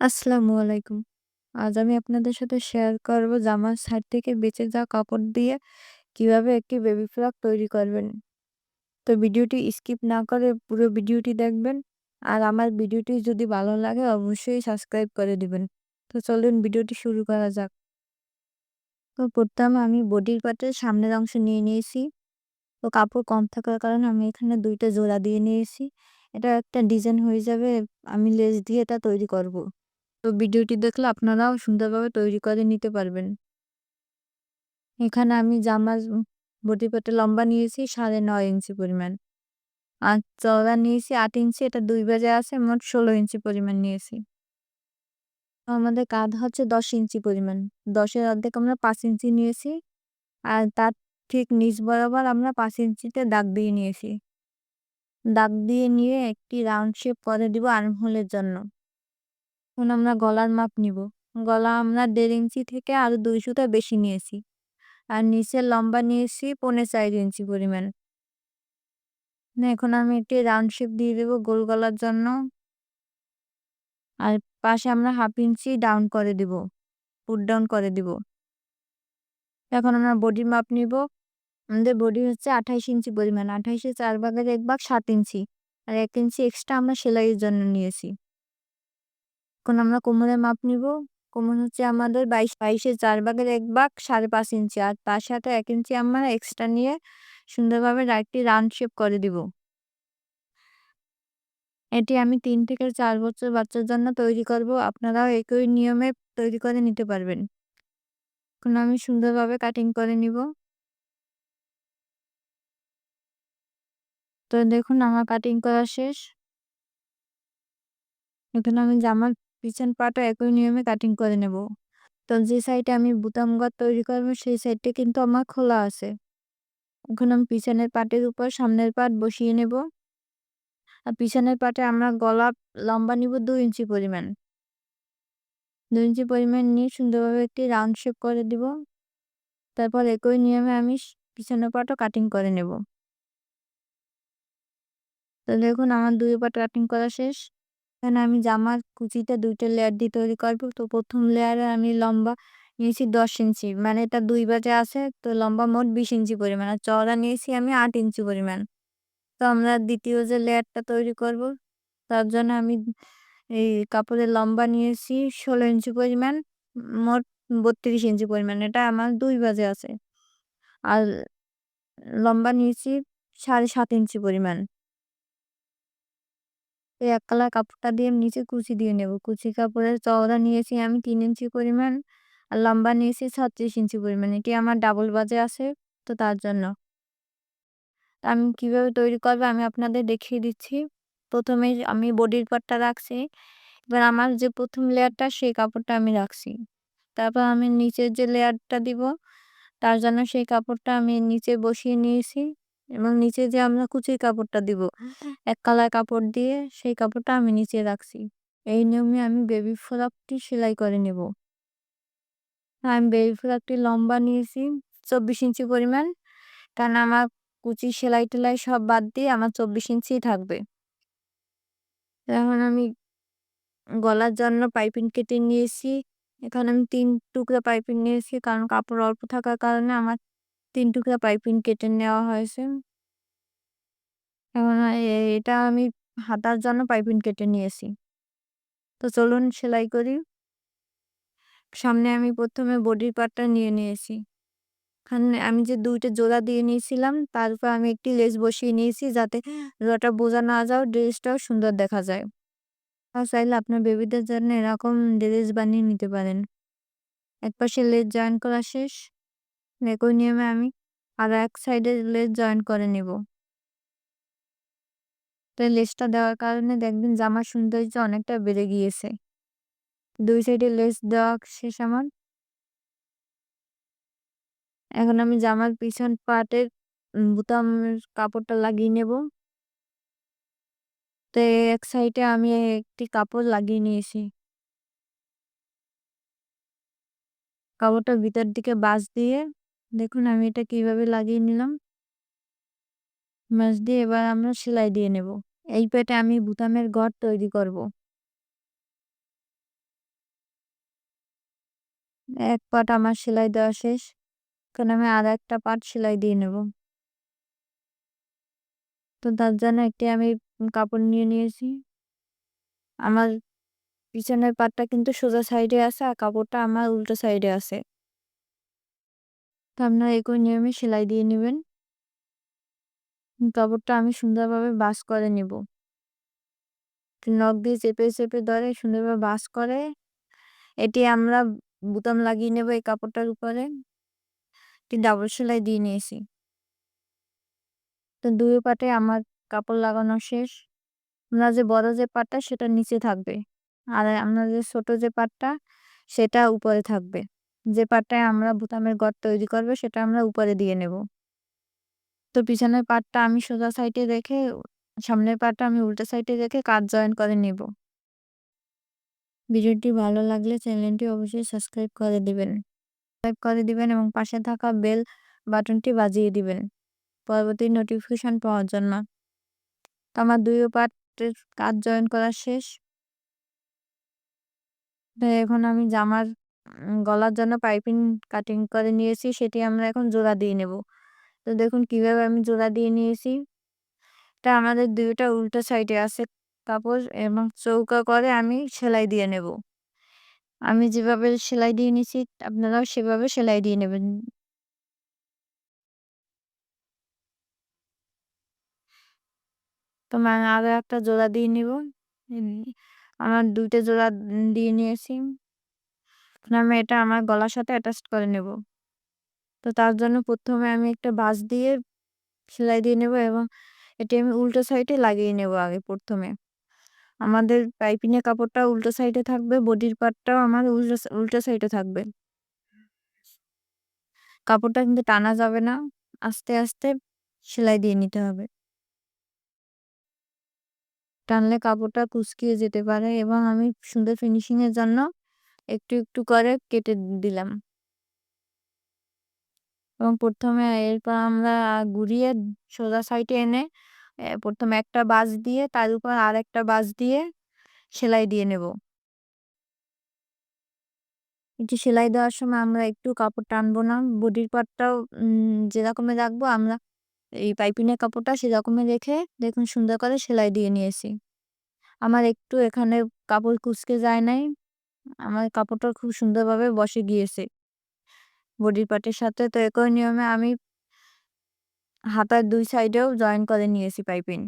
আসসালামু আলাইকুম। আজ আমি আপনাদের সাথে শেয়ার করব জামার সাইড থেকে বেঁচে যাওয়া কাপড় দিয়ে কীভাবে একটি বেবি ফ্রক তৈরি করবেন। তো ভিডিওটি স্কিপ না করে পুরো ভিডিওটি দেখবেন। আর আমার ভিডিওটি যদি ভালো লাগে অবশ্যই সাবস্ক্রাইব করে দিবেন। তো চলুন ভিডিওটি শুরু করা যাক। তো প্রথমে আমি বডির পার্টের সামনের অংশ নিয়ে নিয়েছি। তো কাপড় কম থাকার কারণে আমি এখানে দুইটা জোড়া দিয়ে নিয়েছি। এটা একটা ডিজাইন হয়ে যাবে, আমি লেস দিয়ে এটা তৈরি করব। তো ভিডিওটি দেখলে আপনারাও সুন্দরভাবে তৈরি করে নিতে পারবেন। এখানে আমি জামার পার্টের লম্বা নিয়েছি, সাড়ে নয় ইঞ্চি পরিমাণ। আর চওড়া নিয়েছি আট ইঞ্চি, এটা দুই বাজে আছে, মোট ষোলো ইঞ্চি পরিমাণ নিয়েছি। আমাদের কাঁধ হচ্ছে দশ ইঞ্চি পরিমাণ। দশের অর্ধেক আমরা পাঁচ ইঞ্চি নিয়েছি। আর তার ঠিক নিচ বরাবর আমরা পাঁচ ইঞ্চিতে দাগ দিয়ে নিয়েছি। দাগ দিয়ে নিয়ে একটি রাউন্ড শেপ করে দিব আর্মহোলের জন্য। এখন আমরা গলার মাপ নিব। গলা আমরা দেড় ইঞ্চি থেকে আরও দুই সুতা বেশি নিয়েছি। আর নিচের লম্বা নিয়েছি পৌনে চার ইঞ্চি পরিমাণ। এখন আমি একটি রাউন্ড শেপ দিয়ে দেব গোল গলার জন্য। আর পাশে আমরা হাফ ইঞ্চি ডাউন করে দিব, পুট ডাউন করে দিব এখন আমরা বডির মাপ নিব আমাদের বডি হচ্ছে আঠাইশ ইঞ্চি পরিমাণ আঠাইশে চার ভাগের এক ভাগ সাত ইঞ্চি আর এক ইঞ্চি এক্সট্রা আমরা সেলাইয়ের জন্য নিয়েছি এখন আমরা কোমরের মাপ নিব। কোমর হচ্ছে আমাদের বাইশ, বাইশে চার ভাগের এক ভাগ, সাড়ে পাঁচ ইঞ্চি। আর তার সাথে এক ইঞ্চি আমরা এক্সট্রা নিয়ে সুন্দরভাবে একটি রাউন্ড শেপ করে দিব। এটি আমি তিন থেকে চার বছর বাচ্চার জন্য তৈরি করব। আপনারাও একই নিয়মে তৈরি করে নিতে পারবেন। এখন আমি সুন্দরভাবে কাটিং করে নিব। তো দেখুন, আমার কাটিং করা শেষ। এখন আমি জামার পিছন পাটা একই নিয়মে কাটিং করে নেব। তো যে সাইডে আমি বুতাম ঘর তৈরি করব, সেই সাইডটা কিন্তু আমার খোলা আছে। এখন আমি পিছনের পাটের উপর সামনের পাট বসিয়ে নেব। আর পিছনের পাটে আমরা গলা লম্বা নিব দু ইঞ্চি পরিমাণ। দু ইঞ্চি পরিমাণ নিয়ে সুন্দরভাবে একটি রাউন্ড শেপ করে দিব। তারপর একই নিয়মে আমি পিছনের পাটও কাটিং করে নেব। তো দেখুন, আমার দুই পাট কাটিং করা শেষ। এখানে আমি জামার কুচিটা দুইটা লেয়ার দিয়ে তৈরি করব। তো প্রথম লেয়ারে আমি লম্বা নিয়েছি দশ ইঞ্চি। মানে এটা দুই বাজে আছে, তো লম্বা মোট বিশ ইঞ্চি পরিমাণ। আর চওড়া নিয়েছি আমি আট ইঞ্চি পরিমাণ। তো আমরা দ্বিতীয় যে লেয়ারটা তৈরি করব, তার জন্য আমি এই কাপড়ের লম্বা নিয়েছি ষোলো ইঞ্চি পরিমাণ, মোট বত্রিশ ইঞ্চি পরিমাণ। এটা আমার দুই বাজে আছে। আর লম্বা নিয়েছি সাড়ে সাত ইঞ্চি পরিমাণ। এই এক কালার কাপড়টা দিয়ে নিচে কুচি দিয়ে নেব। কুচি কাপড়ের চওড়া নিয়েছি আমি তিন ইঞ্চি পরিমাণ আর লম্বা নিয়েছি ছত্রিশ ইঞ্চি পরিমাণ। এটি আমার ডাবল বাজে আছে, তো তার জন্য। আমি কীভাবে তৈরি করব আমি আপনাদের দেখিয়ে দিচ্ছি। প্রথমে আমি বডির পার্টটা রাখছি, এবার আমার যে প্রথম লেয়ারটা সেই কাপড়টা আমি রাখছি। তারপর আমি নিচের যে লেয়ারটা দিব, তার জন্য সেই কাপড়টা আমি নিচে বসিয়ে নিয়েছি। এবং নিচে যে আমরা কুচির কাপড়টা দিব এক কালার কাপড় দিয়ে সেই কাপড়টা আমি নিচে রাখছি। এই নিয়মে আমি বেবি ফ্রকটি সেলাই করে নেব। আমি বেবি ফ্রকটি লম্বা নিয়েছি চব্বিশ ইঞ্চি পরিমাণ। কারণ আমার কুচি সেলাই টেলাই সব বাদ দিয়ে আমার চব্বিশ ইঞ্চি থাকবে। এখন আমি গলার জন্য পাইপিং কেটে নিয়েছি। এখানে আমি তিন টুকরা পাইপিং নিয়েছি কারণ কাপড় অল্প থাকার কারণে আমার তিন টুকরা পাইপিং কেটে নেওয়া হয়েছে। এখন এটা আমি হাতার জন্য পাইপিং কেটে নিয়েছি। তো চলুন সেলাই করি। সামনে আমি প্রথমে বডির পার্টটা নিয়ে নিয়েছি। এখানে আমি যে দুইটা জোড়া দিয়ে নিয়েছিলাম তারপর আমি একটি লেস বসিয়ে নিয়েছি যাতে জোড়াটা বোঝা না যাও ড্রেসটাও সুন্দর দেখা যায়। আর চাইলে আপনার বেবিদের জন্য এরকম ড্রেস বানিয়ে নিতে পারেন। এক পাশে লেস জয়েন করা শেষ। একই নিয়মে আমি আর এক সাইডে লেস জয়েন করে নেব। তো লেসটা দেওয়ার কারণে দেখবেন জামার সৌন্দর্য অনেকটা বেড়ে গিয়েছে। দুই সাইডে লেস দেওয়া শেষ আমার। এখন আমি জামার পিছন পাটের বুতামের কাপড়টা লাগিয়ে নেব। তো এক সাইডে আমি একটি কাপড় লাগিয়ে নিয়েছি। কাপড়টা ভিতর দিকে বাস দিয়ে দেখুন, আমি এটা কীভাবে লাগিয়ে নিলাম? মাছ দিয়ে এবার আমরা সেলাই দিয়ে নেব। এই পেটে আমি বুতামের ঘর তৈরি করব। এক পাট আমার সেলাই দেওয়া শেষ। কারণ আমি আর একটা পাট সেলাই দিয়ে নেব। তো তার জন্য একটি আমি কাপড় নিয়ে নিয়েছি। আমার পিছনের পাটটা কিন্তু সোজা সাইডে আছে আর কাপড়টা আমার উল্টো সাইডে আছে। তো আপনারা একই নিয়মে সেলাই দিয়ে নেবেন। কাপড়টা আমি সুন্দরভাবে বাস করে নেব। নখ দিয়ে চেপে চেপে ধরে সুন্দরভাবে বাস করে। এটি আমরা বুতাম লাগিয়ে নেব এই কাপড়টার উপরে। একটি ডাবল সেলাই দিয়ে নিয়েছি। তো দুই পাটে আমার কাপড় লাগানো শেষ। আমরা যে বড় যে পাটটা সেটা নিচে থাকবে। আর আমরা যে ছোট যে পাটটা সেটা উপরে থাকবে। যে পাটটায় আমরা বোতামের গড় তৈরি করবে, সেটা আমরা উপরে দিয়ে নেব। তো পিছনের পাটটা আমি সোজা সাইডে রেখে, সামনের পাটটা আমি উল্টো সাইডে রেখে কাজ জয়েন করে নেব। ভিডিওটি ভালো লাগলে চ্যানেলটি অবশ্যই সাবস্ক্রাইব করে দিবেন। সাবস্ক্রাইব করে দিবেন এবং পাশে থাকা বেল বাটনটি বাজিয়ে দিবেন, পরবর্তী নোটিফিকেশান পাওয়ার জন্য। তো আমার দুই পার্টের কাজ জয়েন করা শেষ। এখন আমি জামার গলার জন্য পাইপিং কাটিং করে নিয়েছি, সেটি আমরা এখন জোড়া দিয়ে নেব। তো দেখুন, কীভাবে আমি জোড়া দিয়ে নিয়েছি? তা আমাদের দুইটা উল্টো সাইডে আছে কাপড় এবং চৌকা করে আমি সেলাই দিয়ে নেব। আমি যেভাবে সেলাই দিয়ে নিয়েছি, আপনারাও সেভাবে সেলাই দিয়ে নেবেন। তো মানে আরও একটা জোড়া দিয়ে নিব। আমার দুইটা জোড়া দিয়ে নিয়েছি। আমি এটা আমার গলার সাথে অ্যাটাচ করে নেব। তো তার জন্য প্রথমে আমি একটা বাস দিয়ে সেলাই দিয়ে নেব এবং এটি আমি উল্টো সাইডে লাগিয়ে নেব আগে প্রথমে। আমাদের পাইপিনের কাপড়টা উল্টো সাইডে থাকবে, বডির পার্টটাও আমার উল্টো উল্টো সাইডে থাকবে। কাপড়টা কিন্তু টানা যাবে না, আস্তে আস্তে সেলাই দিয়ে নিতে হবে। টানলে কাপড়টা কুচকিয়ে যেতে পারে এবং আমি সুন্দর ফিনিশিংয়ের জন্য একটু একটু করে কেটে দিলাম। এবং প্রথমে এরপর আমরা ঘুরিয়ে সোজা সাইডে এনে প্রথমে একটা বাজ দিয়ে, তার উপর আর একটা বাজ দিয়ে সেলাই দিয়ে নেব। একটু সেলাই দেওয়ার সময় আমরা একটু কাপড় টানবো না, বডির পার্টটাও যেরকমে রাখব আমরা এই পাইপিনের কাপড়টা সেরকমই রেখে, দেখুন সুন্দর করে সেলাই দিয়ে নিয়েছি। আমার একটু এখানে কাপড় কুচকে যায় নাই। আমার কাপড়টা খুব সুন্দরভাবে বসে গিয়েছে। বডির পার্টের সাথে তো একই নিয়মে আমি হাতার দুই সাইডেও জয়েন করে নিয়েছি পাইপিং।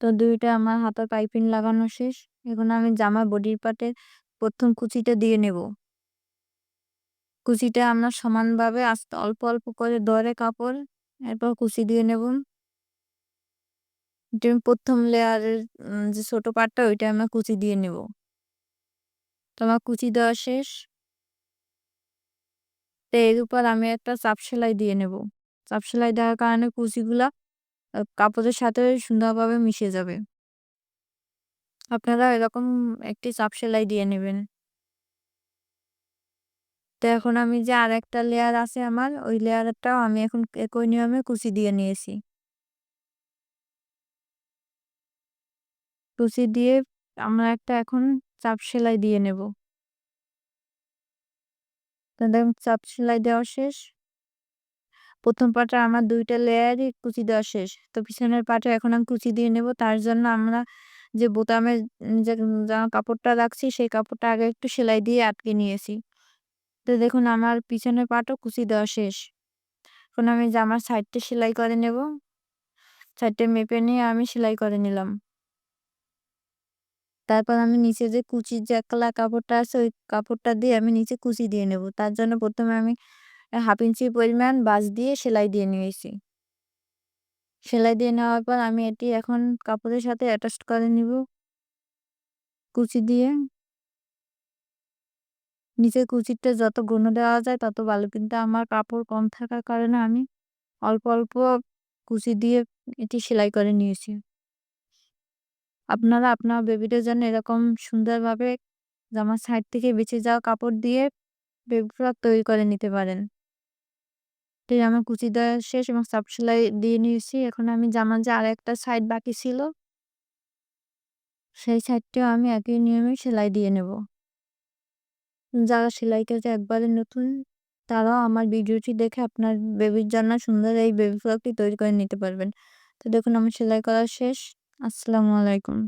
তো দুইটা আমার হাতার পাইপিং লাগানো শেষ। এখন আমি জামা বডির পার্টে প্রথম কুচিটা দিয়ে নেব। কুচিটা আমরা সমানভাবে আস্তে অল্প অল্প করে ধরে কাপড়, এরপর কুচি দিয়ে নেব। প্রথম লেয়ারের যে ছোট পাটটা, ওইটা আমরা কুচি দিয়ে নেব। তোমার কুচি দেওয়া শেষ? তো এর উপর আমি একটা চাপ সেলাই দিয়ে নেব। চাপ সেলাই দেওয়ার কারণে কুচিগুলা কাপড়ের সাথে সুন্দরভাবে মিশে যাবে। আপনারা এরকম একটি চাপ সেলাই দিয়ে নেবেন। তো এখন আমি যে আর একটা লেয়ার আছে আমার, ওই লেয়ারটাও আমি এখন একই নিয়মে কুচি দিয়ে নিয়েছি। কুচি দিয়ে আমরা একটা এখন চাপ সেলাই দিয়ে নেব। দেখুন, চাপ সেলাই দেওয়া শেষ। প্রথম পাটা আমার দুইটা লেয়ারই কুচি দেওয়া শেষ। তো পিছনের পাটে এখন আমি কুচি দিয়ে নেব। তার জন্য আমরা যে বোতামে যে কাপড়টা রাখছি, সেই কাপড়টা আগে একটু সেলাই দিয়ে আটকে নিয়েছি। তো দেখুন, আমার পিছনের পাটও কুচি দেওয়া শেষ। এখন আমি জামার সাইডটা সেলাই করে নেব। সাইডটা মেপে নিয়ে আমি সেলাই করে নিলাম। তারপর আমি নিচে যে কুচির যে একলা কাপড়টা আছে, ওই কাপড়টা দিয়ে আমি নিচে কুচি দিয়ে নেব। তার জন্য প্রথমে আমি হাফ ইঞ্চি পরিমাণ বাস দিয়ে সেলাই দিয়ে নিয়েছি। সেলাই দিয়ে নেওয়ার পর আমি এটি এখন কাপড়ের সাথে অ্যাটাচ করে নিব। কুচি দিয়ে। নিচের কুচিটা যত ঘন দেওয়া যায়, তত ভালো। কিন্তু আমার কাপড় কম থাকার কারণে আমি অল্প অল্প কুচি দিয়ে এটি সেলাই করে নিয়েছি। আপনারা আপনার বেবিদের জন্য এরকম সুন্দরভাবে জামার সাইড থেকে বেঁচে যাওয়া কাপড় দিয়ে বেবি ফ্রক তৈরি করে নিতে পারেন তো আমার কুচি দেওয়া শেষ এবং সাপ সেলাই দিয়ে নিয়েছি এখন আমি জামার যে আর একটা সাইড বাকি ছিল, সেই সাইডটিও আমি একই নিয়মে সেলাই দিয়ে নেব যারা সেলাই কাজে একবারে নতুন, তারাও আমার ভিডিওটি দেখে আপনার বেবির জন্য সুন্দর এই বেবি ফ্রকটি তৈরি করে নিতে পারবেন। তো দেখুন, আমার সেলাই করা শেষ। আসসালামু আলাইকুম।